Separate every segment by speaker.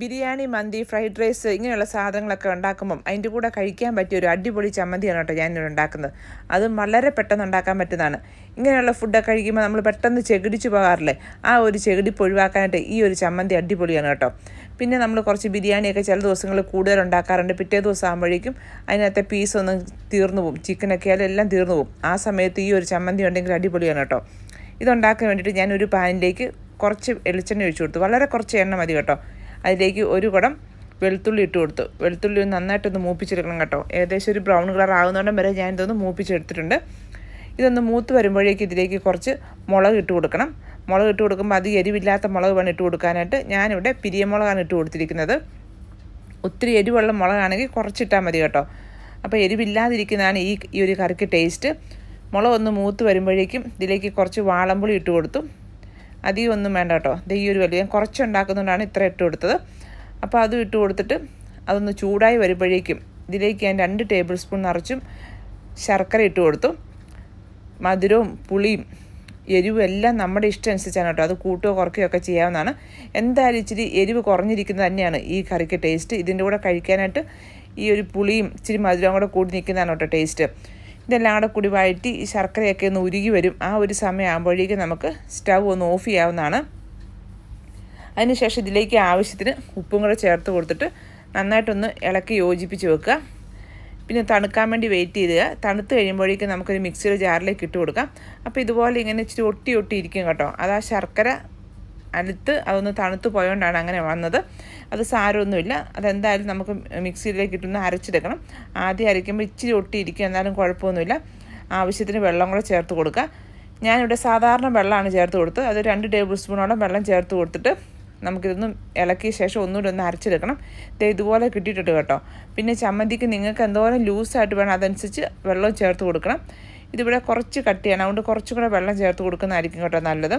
Speaker 1: ബിരിയാണി മന്തി fried rice ഇങ്ങനെയുള്ള സാധനങ്ങളൊക്കെ ഉണ്ടാക്കുമ്പം അതിന്റെ കൂടെ കഴിക്കാൻ പറ്റിയ ഒരു അടിപൊളി ചമ്മന്തിയാണ് കേട്ടോ ഞാനിവിടെ ഉണ്ടാക്കുന്നത്. അത് വളരെ പെട്ടെന്ന് ഉണ്ടാക്കാൻ പറ്റുന്നതാണ്. ഇങ്ങനെയുള്ള ഫുഡൊക്കെ കഴിക്കുമ്പോൾ നമ്മൾ പെട്ടെന്ന് ചെകിടിച്ച് പോകാറില്ലേ? ആ ഒരു ചെകിടിപ്പ് ഒഴിവാക്കാനായിട്ട് ഈ ഒരു ചമ്മന്തി അടിപൊളിയാണ് കേട്ടോ. പിന്നെ നമ്മൾ കുറച്ച് ബിരിയാണിയൊക്കെ ചില ദിവസങ്ങളിൽ കൂടുതൽ ഉണ്ടാക്കാറുണ്ട്. പിറ്റേ ദിവസം ആകുമ്പോഴേക്കും അതിനകത്തെ പീസൊന്നും തീർന്നു പോകും. ചിക്കനൊക്കെ ആയാലും എല്ലാം തീർന്നു പോകും. ആ സമയത്ത് ഈ ഒരു ചമ്മന്തി ഉണ്ടെങ്കിൽ അടിപൊളിയാണ് കേട്ടോ. ഇതുണ്ടാക്കാൻ വേണ്ടിയിട്ട് ഞാൻ ഒരു പാനിലേക്ക് കുറച്ച് വെളിച്ചെണ്ണ ഒഴിച്ചു കൊടുത്തു. വളരെ കുറച്ച് എണ്ണ മതി കേട്ടോ. അതിലേക്ക് ഒരു കുടം വെളുത്തുള്ളി ഇട്ട് കൊടുത്തു. വെളുത്തുള്ളി ഒന്ന് നന്നായിട്ടൊന്ന് മൂപ്പിച്ചെടുക്കണം കേട്ടോ. ഏകദേശം ഒരു ബ്രൗൺ കളർ ആകുന്നോണ്ടം വരെ ഞാൻ ഇതൊന്ന് മൂപ്പിച്ചെടുത്തിട്ടുണ്ട്. ഇതൊന്ന് മൂത്ത് വരുമ്പോഴേക്ക് ഇതിലേക്ക് കുറച്ച് മുളക് ഇട്ട് കൊടുക്കണം. മുളക് ഇട്ട് കൊടുക്കുമ്പോൾ അത് എരിവില്ലാത്ത മുളക് വേണം ഇട്ട് കൊടുക്കാനായിട്ട് ഞാനിവിടെ പിരിയമുളകാണ് ഇട്ട് കൊടുത്തിരിക്കുന്നത്. ഒത്തിരി എരിവുള്ള മുളകാണെങ്കിൽ കുറച്ചിട്ടാൽ മതി കേട്ടോ. അപ്പോൾ എരിവില്ലാതിരിക്കുന്നതാണ് ഈ ഈ ഒരു കറിക്ക് ടേസ്റ്റ് മുളക് ഒന്ന് മൂത്ത് വരുമ്പോഴേക്കും ഇതിലേക്ക് കുറച്ച് വാളമ്പുളി ഇട്ട് കൊടുത്തു. അധികം ഒന്നും വേണ്ട കേട്ടോ. ഇത് ഈ ഒരു വലിയ കുറച്ച് ഉണ്ടാക്കുന്നതുകൊണ്ടാണ് ഇത്ര ഇട്ട് കൊടുത്തത്. അപ്പോൾ അതും ഇട്ട് കൊടുത്തിട്ട് അതൊന്ന് ചൂടായി വരുമ്പോഴേക്കും ഇതിലേക്ക് ഞാൻ രണ്ട് ടേബിൾ സ്പൂൺ നിറച്ചും ശർക്കര ഇട്ട് കൊടുത്തു. മധുരവും പുളിയും എരിവും എല്ലാം നമ്മുടെ ഇഷ്ടം അനുസരിച്ചാണ് കേട്ടോ. അത് കൂട്ടുകയോ കുറയ്ക്കുകയോ ഒക്കെ ചെയ്യാവുന്നതാണ്. എന്തായാലും ഇച്ചിരി എരിവ് കുറഞ്ഞിരിക്കുന്നത് തന്നെയാണ് ഈ കറിക്ക് ടേസ്റ്റ് ഇതിന്റെ കൂടെ കഴിക്കാനായിട്ട് ഈ ഒരു പുളിയും ഇച്ചിരി മധുരവും കൂടെ കൂടി നിൽക്കുന്നതാണ് കേട്ടോ ടേസ്റ്റ് ഇതെല്ലാം കൂടെ കൂടി വഴറ്റി ഈ ശർക്കരയൊക്കെ ഒന്ന് ഉരുകി വരും. ആ ഒരു സമയമാകുമ്പോഴേക്കും നമുക്ക് സ്റ്റവ് ഒന്ന് ഓഫ് ചെയ്യാവുന്നതാണ്. അതിനുശേഷം ഇതിലേക്ക് ആവശ്യത്തിന് ഉപ്പും കൂടെ ചേർത്ത് കൊടുത്തിട്ട് നന്നായിട്ടൊന്ന് ഇളക്കി യോജിപ്പിച്ച് വെക്കുക. പിന്നെ തണുക്കാൻ വേണ്ടി വെയിറ്റ് ചെയ്യുക തണുത്ത് കഴിയുമ്പോഴേക്കും നമുക്കൊരു മിക്സിയുടെ ജാറിലേക്ക് ഇട്ട് കൊടുക്കാം. അപ്പോൾ ഇതുപോലെ ഇങ്ങനെ ഇച്ചിരി ഒട്ടി ഒട്ടി ഇരിക്കും കേട്ടോ. അത് ആ ശർക്കര അടുത്ത് അതൊന്ന് തണുത്ത് പോയോണ്ടാണ് അങ്ങനെ വന്നത്. അത് സാരമൊന്നുമില്ല. അതെന്തായാലും നമുക്ക് മിക്സിയിലേക്ക് ഇട്ടൊന്ന് അരച്ചെടുക്കണം. ആദ്യം അരയ്ക്കുമ്പോൾ ഇച്ചിരി ഒട്ടിയിരിക്കും. എന്നാലും കുഴപ്പമൊന്നുമില്ല. ആവശ്യത്തിന് വെള്ളം കൂടെ ചേർത്ത് കൊടുക്കുക. ഞാനിവിടെ സാധാരണ വെള്ളമാണ് ചേർത്ത് കൊടുത്തത്. അത് രണ്ട് ടേബിൾ സ്പൂണോളം വെള്ളം ചേർത്ത് കൊടുത്തിട്ട് നമുക്കിതൊന്നും ഇളക്കിയ ശേഷം ഒന്നുകൂടി ഒന്ന് അരച്ചെടുക്കണം. ഇതുപോലെ കിട്ടിയിട്ടുണ്ട് കേട്ടോ. പിന്നെ ചമ്മന്തിക്ക് നിങ്ങൾക്ക് എന്തോരം ലൂസായിട്ട് വേണം അതനുസരിച്ച് വെള്ളം ചേർത്ത് കൊടുക്കണം. ഇതിവിടെ കുറച്ച് കട്ടിയാണ്. അതുകൊണ്ട് കുറച്ചും കൂടെ വെള്ളം ചേർത്ത് കൊടുക്കുന്നതായിരിക്കും കേട്ടോ നല്ലത്.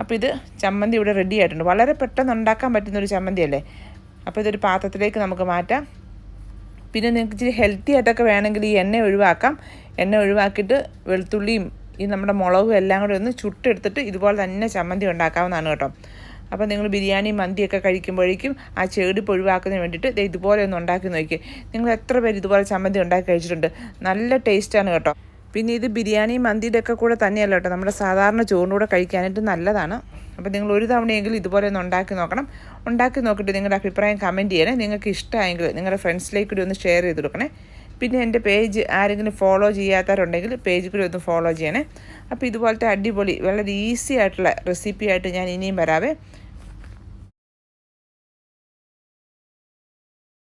Speaker 1: അപ്പോൾ ഇത് ചമ്മന്തി ഇവിടെ റെഡി ആയിട്ടുണ്ട്. വളരെ പെട്ടെന്ന് ഉണ്ടാക്കാൻ പറ്റുന്ന ഒരു ചമ്മന്തിയല്ലേ? അപ്പോൾ ഇതൊരു പാത്രത്തിലേക്ക് നമുക്ക് മാറ്റാം. പിന്നെ നിങ്ങൾക്ക് ഇച്ചിരി ഹെൽത്തി ആയിട്ടൊക്കെ വേണമെങ്കിൽ ഈ എണ്ണ ഒഴിവാക്കാം. എണ്ണ ഒഴിവാക്കിയിട്ട് വെളുത്തുള്ളിയും ഈ നമ്മുടെ മുളകും എല്ലാം കൂടി ഒന്ന് ചുട്ടെടുത്തിട്ട് ഇതുപോലെ തന്നെ ചമ്മന്തി ഉണ്ടാക്കാവുന്നതാണ് കേട്ടോ. അപ്പോൾ നിങ്ങൾ ബിരിയാണി മന്തിയൊക്കെ കഴിക്കുമ്പോഴേക്കും ആ ചെടിപ്പ് ഒഴിവാക്കുന്നതിന് വേണ്ടിയിട്ട് ഇതുപോലെ ഒന്ന് ഉണ്ടാക്കി നോക്കി നിങ്ങൾ എത്ര പേര് ഇതുപോലെ ചമ്മന്തി ഉണ്ടാക്കി കഴിച്ചിട്ടുണ്ട്? നല്ല ടേസ്റ്റാണ് കേട്ടോ. പിന്നെ ഇത് ബിരിയാണി മന്തിയുടെ ഒക്കെ കൂടെ തന്നെയല്ല കേട്ടോ. നമ്മുടെ സാധാരണ ചോറിന്റെ കൂടെ കഴിക്കാനായിട്ട് നല്ലതാണ്. അപ്പോൾ നിങ്ങൾ ഒരു തവണയെങ്കിലും ഇതുപോലെ ഒന്ന് ഉണ്ടാക്കി നോക്കണം. ഉണ്ടാക്കി നോക്കിയിട്ട് നിങ്ങളുടെ അഭിപ്രായം കമന്റ് ചെയ്യണേ. നിങ്ങൾക്ക് ഇഷ്ടമായെങ്കിൽ നിങ്ങളുടെ ഫ്രണ്ട്സിലേക്ക് കൂടി ഒന്ന് ഷെയർ ചെയ്ത് കൊടുക്കണേ. പിന്നെ എന്റെ പേജ് ആരെങ്കിലും ഫോളോ ചെയ്യാത്തവരുണ്ടെങ്കിൽ പേജ് കൂടി ഒന്ന് ഫോളോ ചെയ്യണേ. അപ്പോൾ ഇതുപോലത്തെ അടിപൊളി വളരെ ഈസി ആയിട്ടുള്ള റെസിപ്പി ആയിട്ട് ഞാൻ ഇനിയും വരാവേ.